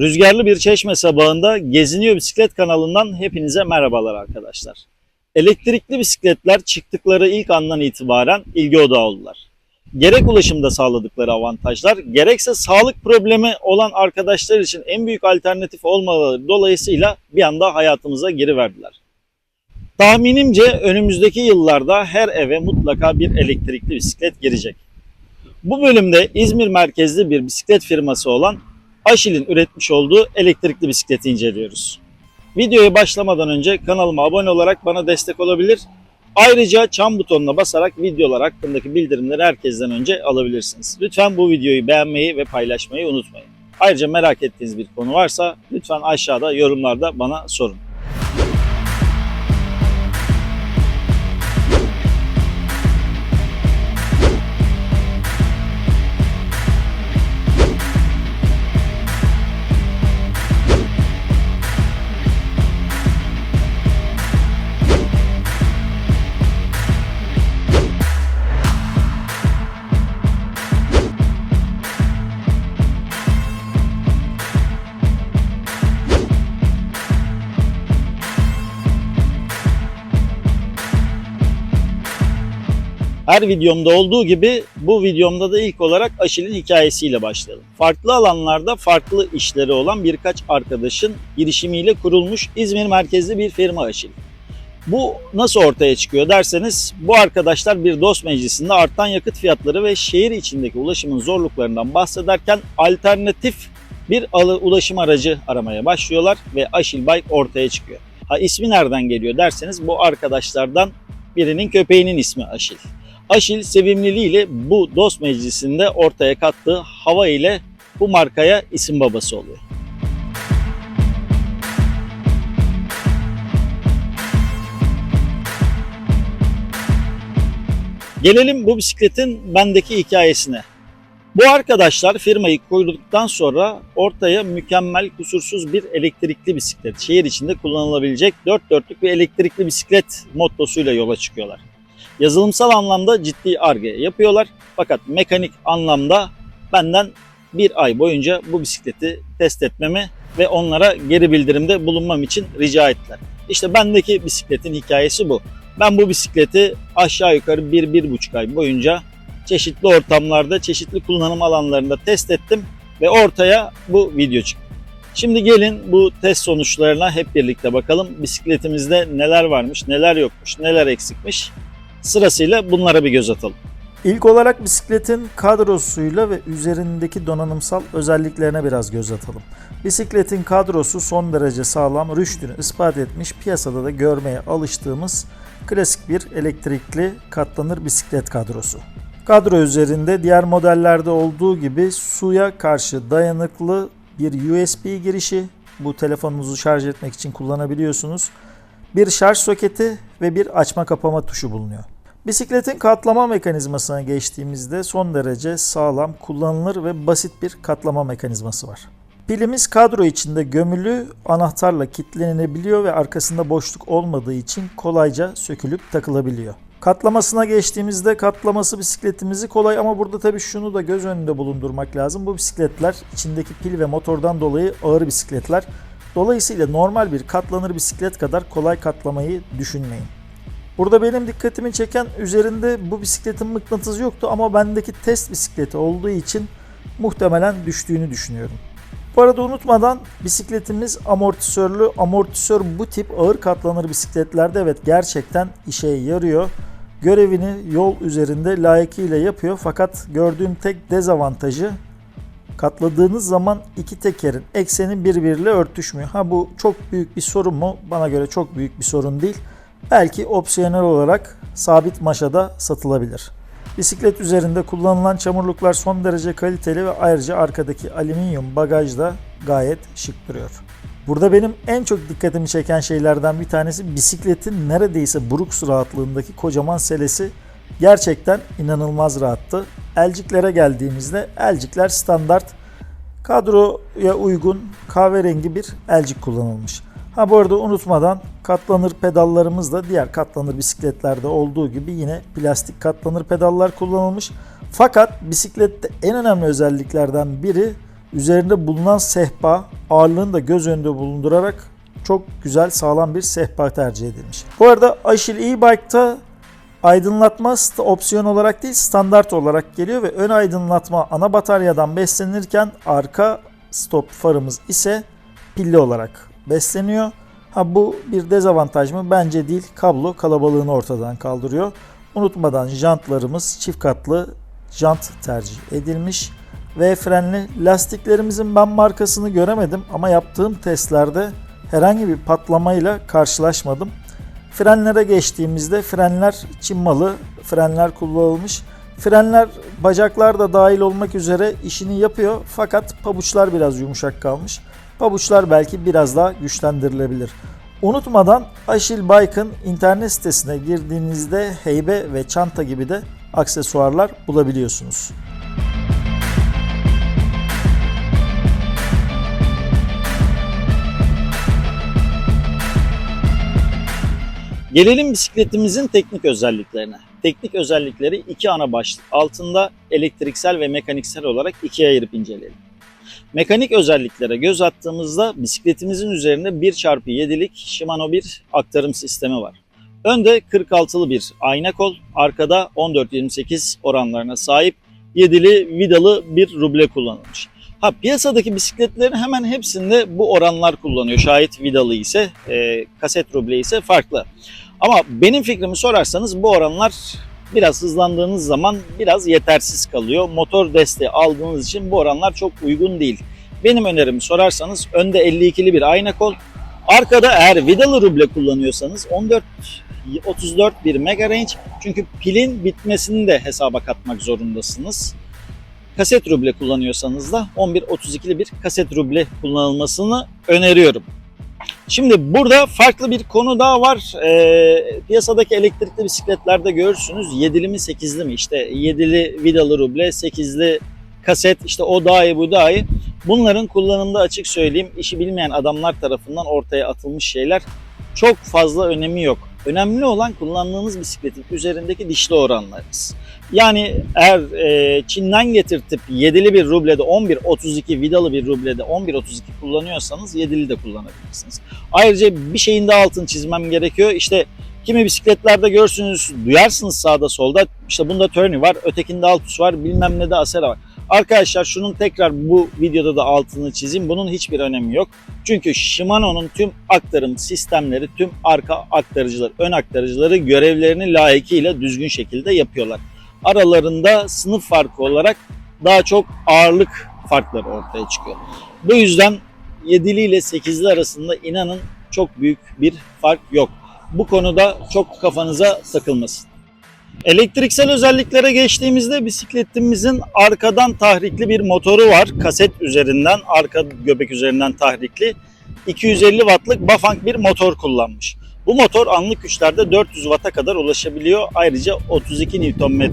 Rüzgarlı bir çeşme sabahında Geziniyor Bisiklet kanalından hepinize merhabalar arkadaşlar. Elektrikli bisikletler çıktıkları ilk andan itibaren ilgi odağı oldular. Gerek ulaşımda sağladıkları avantajlar, gerekse sağlık problemi olan arkadaşlar için en büyük alternatif olmaları dolayısıyla bir anda hayatımıza giriverdiler. Tahminimce önümüzdeki yıllarda her eve mutlaka bir elektrikli bisiklet girecek. Bu bölümde İzmir merkezli bir bisiklet firması olan Aşil'in üretmiş olduğu elektrikli bisikleti inceliyoruz. Videoya başlamadan önce kanalıma abone olarak bana destek olabilir. Ayrıca çan butonuna basarak videolar hakkındaki bildirimleri herkesten önce alabilirsiniz. Lütfen bu videoyu beğenmeyi ve paylaşmayı unutmayın. Ayrıca merak ettiğiniz bir konu varsa lütfen aşağıda yorumlarda bana sorun. Her videomda olduğu gibi bu videomda da ilk olarak Aşil'in hikayesiyle başlayalım. Farklı alanlarda farklı işleri olan birkaç arkadaşın girişimiyle kurulmuş İzmir merkezli bir firma Aşil. Bu nasıl ortaya çıkıyor derseniz bu arkadaşlar bir dost meclisinde artan yakıt fiyatları ve şehir içindeki ulaşımın zorluklarından bahsederken alternatif bir ulaşım aracı aramaya başlıyorlar ve Aşil Bike ortaya çıkıyor. Ha ismi nereden geliyor derseniz bu arkadaşlardan birinin köpeğinin ismi Aşil. Aşil sevimliliğiyle bu dost meclisinde ortaya kattığı hava ile bu markaya isim babası oluyor. Gelelim bu bisikletin bendeki hikayesine. Bu arkadaşlar firmayı kurduktan sonra ortaya mükemmel, kusursuz bir elektrikli bisiklet, şehir içinde kullanılabilecek dört dörtlük bir elektrikli bisiklet mottosuyla yola çıkıyorlar. Yazılımsal anlamda ciddi arge yapıyorlar. Fakat mekanik anlamda benden bir ay boyunca bu bisikleti test etmemi ve onlara geri bildirimde bulunmam için rica ettiler. İşte bendeki bisikletin hikayesi bu. Ben bu bisikleti aşağı yukarı bir, bir buçuk ay boyunca çeşitli ortamlarda, çeşitli kullanım alanlarında test ettim ve ortaya bu video çıktı. Şimdi gelin bu test sonuçlarına hep birlikte bakalım. Bisikletimizde neler varmış, neler yokmuş, neler eksikmiş. Sırasıyla bunlara bir göz atalım. İlk olarak bisikletin kadrosuyla ve üzerindeki donanımsal özelliklerine biraz göz atalım. Bisikletin kadrosu son derece sağlam, rüştünü ispat etmiş, piyasada da görmeye alıştığımız klasik bir elektrikli katlanır bisiklet kadrosu. Kadro üzerinde diğer modellerde olduğu gibi suya karşı dayanıklı bir USB girişi, bu telefonunuzu şarj etmek için kullanabiliyorsunuz. Bir şarj soketi ve bir açma kapama tuşu bulunuyor. Bisikletin katlama mekanizmasına geçtiğimizde son derece sağlam, kullanılır ve basit bir katlama mekanizması var. Pilimiz kadro içinde gömülü, anahtarla kilitlenebiliyor ve arkasında boşluk olmadığı için kolayca sökülüp takılabiliyor. Katlamasına geçtiğimizde katlaması bisikletimizi kolay ama burada tabii şunu da göz önünde bulundurmak lazım. Bu bisikletler içindeki pil ve motordan dolayı ağır bisikletler. Dolayısıyla normal bir katlanır bisiklet kadar kolay katlamayı düşünmeyin. Burada benim dikkatimi çeken üzerinde bu bisikletin mıknatısı yoktu ama bendeki test bisikleti olduğu için muhtemelen düştüğünü düşünüyorum. Bu arada unutmadan bisikletimiz amortisörlü. Amortisör bu tip ağır katlanır bisikletlerde evet gerçekten işe yarıyor. Görevini yol üzerinde layıkıyla yapıyor fakat gördüğüm tek dezavantajı katladığınız zaman iki tekerin ekseni birbiriyle örtüşmüyor. Ha bu çok büyük bir sorun mu? Bana göre çok büyük bir sorun değil. Belki opsiyonel olarak sabit maşada satılabilir. Bisiklet üzerinde kullanılan çamurluklar son derece kaliteli ve ayrıca arkadaki alüminyum bagaj da gayet şık duruyor. Burada benim en çok dikkatimi çeken şeylerden bir tanesi bisikletin neredeyse Brooks rahatlığındaki kocaman selesi gerçekten inanılmaz rahattı. Elciklere geldiğimizde elcikler standart kadroya uygun kahverengi bir elcik kullanılmış. Ha bu arada unutmadan katlanır pedallarımız da diğer katlanır bisikletlerde olduğu gibi yine plastik katlanır pedallar kullanılmış. Fakat bisiklette en önemli özelliklerden biri üzerinde bulunan sehpa ağırlığını da göz önünde bulundurarak çok güzel sağlam bir sehpa tercih edilmiş. Bu arada Aşil e-Bike'ta aydınlatma opsiyon olarak değil standart olarak geliyor ve ön aydınlatma ana bataryadan beslenirken arka stop farımız ise pilli olarak besleniyor. Ha bu bir dezavantaj mı? Bence değil. Kablo kalabalığını ortadan kaldırıyor. Unutmadan jantlarımız çift katlı jant tercih edilmiş ve frenli lastiklerimizin ben markasını göremedim ama yaptığım testlerde herhangi bir patlamayla karşılaşmadım. Frenlere geçtiğimizde frenler Çin malı frenler kullanılmış. Frenler bacaklar da dahil olmak üzere işini yapıyor fakat pabuçlar biraz yumuşak kalmış. Pabuçlar belki biraz daha güçlendirilebilir. Unutmadan Aşil Bike'ın internet sitesine girdiğinizde heybe ve çanta gibi de aksesuarlar bulabiliyorsunuz. Gelelim bisikletimizin teknik özelliklerine. Teknik özellikleri iki ana başlık altında elektriksel ve mekaniksel olarak ikiye ayırıp inceleyelim. Mekanik özelliklere göz attığımızda bisikletimizin üzerinde 1x7'lik Shimano bir aktarım sistemi var. Önde 46'lı bir ayna kol, arkada 14-28 oranlarına sahip 7'li vidalı bir ruble kullanılmış. Ha piyasadaki bisikletlerin hemen hepsinde bu oranlar kullanıyor. Şayet vidalı ise, e, kaset ruble ise farklı. Ama benim fikrimi sorarsanız bu oranlar biraz hızlandığınız zaman biraz yetersiz kalıyor. Motor desteği aldığınız için bu oranlar çok uygun değil. Benim önerimi sorarsanız önde 52'li bir ayna kol, arkada eğer vidalı ruble kullanıyorsanız 14 34 bir mega range çünkü pilin bitmesini de hesaba katmak zorundasınız. Kaset ruble kullanıyorsanız da 11-32'li bir kaset ruble kullanılmasını öneriyorum. Şimdi burada farklı bir konu daha var. Ee, piyasadaki elektrikli bisikletlerde görürsünüz 7'li mi 8'li mi? İşte 7'li vidalı ruble, 8'li kaset işte o daha iyi bu daha iyi. Bunların kullanımda açık söyleyeyim işi bilmeyen adamlar tarafından ortaya atılmış şeyler çok fazla önemi yok. Önemli olan kullandığınız bisikletin üzerindeki dişli oranlarınız. Yani eğer e, Çin'den getirtip 7'li bir rublede 11.32 vidalı bir rublede 11.32 kullanıyorsanız 7'li de kullanabilirsiniz. Ayrıca bir şeyin daha altını çizmem gerekiyor. İşte kimi bisikletlerde görürsünüz, duyarsınız sağda solda. İşte bunda Turney var, ötekinde Altus var, bilmem ne de Acera var. Arkadaşlar şunun tekrar bu videoda da altını çizeyim. Bunun hiçbir önemi yok. Çünkü Shimano'nun tüm aktarım sistemleri, tüm arka aktarıcılar, ön aktarıcıları görevlerini layıkıyla düzgün şekilde yapıyorlar. Aralarında sınıf farkı olarak daha çok ağırlık farkları ortaya çıkıyor. Bu yüzden 7'li ile 8'li arasında inanın çok büyük bir fark yok. Bu konuda çok kafanıza takılmasın. Elektriksel özelliklere geçtiğimizde bisikletimizin arkadan tahrikli bir motoru var. Kaset üzerinden, arka göbek üzerinden tahrikli. 250 wattlık Bafang bir motor kullanmış. Bu motor anlık güçlerde 400 watt'a kadar ulaşabiliyor. Ayrıca 32 Nm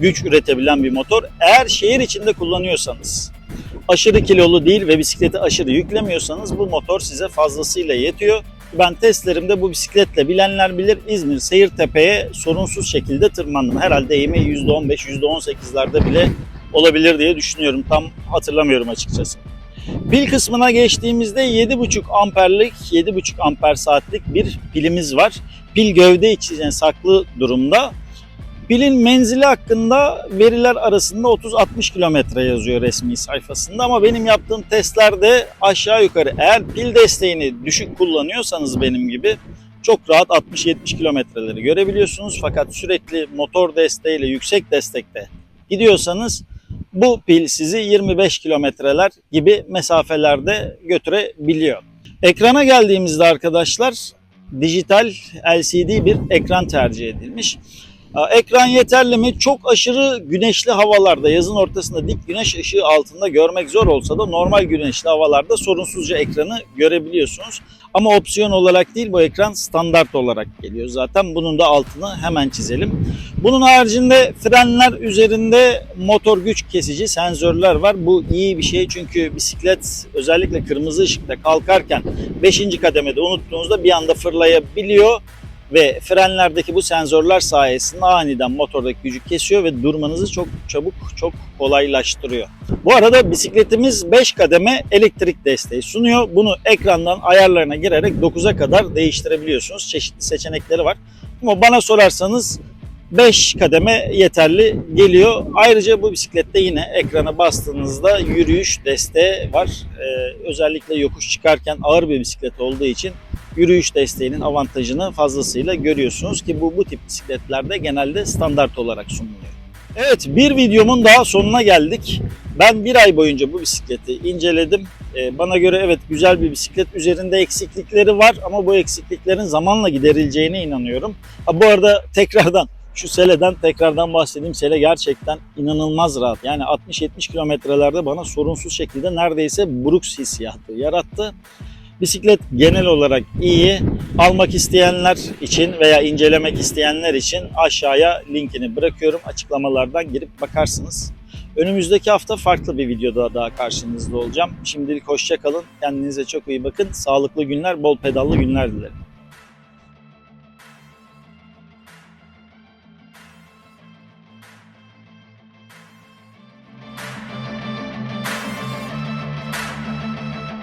güç üretebilen bir motor. Eğer şehir içinde kullanıyorsanız, aşırı kilolu değil ve bisikleti aşırı yüklemiyorsanız bu motor size fazlasıyla yetiyor. Ben testlerimde bu bisikletle bilenler bilir İzmir Seyirtepe'ye sorunsuz şekilde tırmandım. Herhalde eğimi %15, %18'lerde bile olabilir diye düşünüyorum. Tam hatırlamıyorum açıkçası. Pil kısmına geçtiğimizde 7,5 amperlik, 7,5 amper saatlik bir pilimiz var. Pil gövde içine saklı durumda. Pilin menzili hakkında veriler arasında 30-60 kilometre yazıyor resmi sayfasında ama benim yaptığım testlerde aşağı yukarı eğer pil desteğini düşük kullanıyorsanız benim gibi çok rahat 60-70 kilometreleri görebiliyorsunuz. Fakat sürekli motor desteğiyle yüksek destekte gidiyorsanız bu pil sizi 25 kilometreler gibi mesafelerde götürebiliyor. Ekrana geldiğimizde arkadaşlar dijital LCD bir ekran tercih edilmiş. Ekran yeterli mi? Çok aşırı güneşli havalarda, yazın ortasında dik güneş ışığı altında görmek zor olsa da normal güneşli havalarda sorunsuzca ekranı görebiliyorsunuz. Ama opsiyon olarak değil bu ekran standart olarak geliyor zaten. Bunun da altını hemen çizelim. Bunun haricinde frenler üzerinde motor güç kesici sensörler var. Bu iyi bir şey çünkü bisiklet özellikle kırmızı ışıkta kalkarken 5. kademede unuttuğunuzda bir anda fırlayabiliyor ve frenlerdeki bu sensörler sayesinde aniden motordaki gücü kesiyor ve durmanızı çok çabuk çok kolaylaştırıyor. Bu arada bisikletimiz 5 kademe elektrik desteği sunuyor. Bunu ekrandan ayarlarına girerek 9'a kadar değiştirebiliyorsunuz. Çeşitli seçenekleri var. Ama bana sorarsanız 5 kademe yeterli geliyor. Ayrıca bu bisiklette yine ekrana bastığınızda yürüyüş desteği var. Ee, özellikle yokuş çıkarken ağır bir bisiklet olduğu için yürüyüş desteğinin avantajını fazlasıyla görüyorsunuz ki bu bu tip bisikletlerde genelde standart olarak sunuluyor. Evet bir videomun daha sonuna geldik. Ben bir ay boyunca bu bisikleti inceledim. Ee, bana göre evet güzel bir bisiklet. Üzerinde eksiklikleri var ama bu eksikliklerin zamanla giderileceğine inanıyorum. Ha, bu arada tekrardan şu seleden tekrardan bahsedeyim. Sele gerçekten inanılmaz rahat. Yani 60-70 kilometrelerde bana sorunsuz şekilde neredeyse Brooks hissiyatı yarattı. Bisiklet genel olarak iyi. Almak isteyenler için veya incelemek isteyenler için aşağıya linkini bırakıyorum. Açıklamalardan girip bakarsınız. Önümüzdeki hafta farklı bir videoda daha karşınızda olacağım. Şimdilik hoşça kalın. Kendinize çok iyi bakın. Sağlıklı günler, bol pedallı günler dilerim.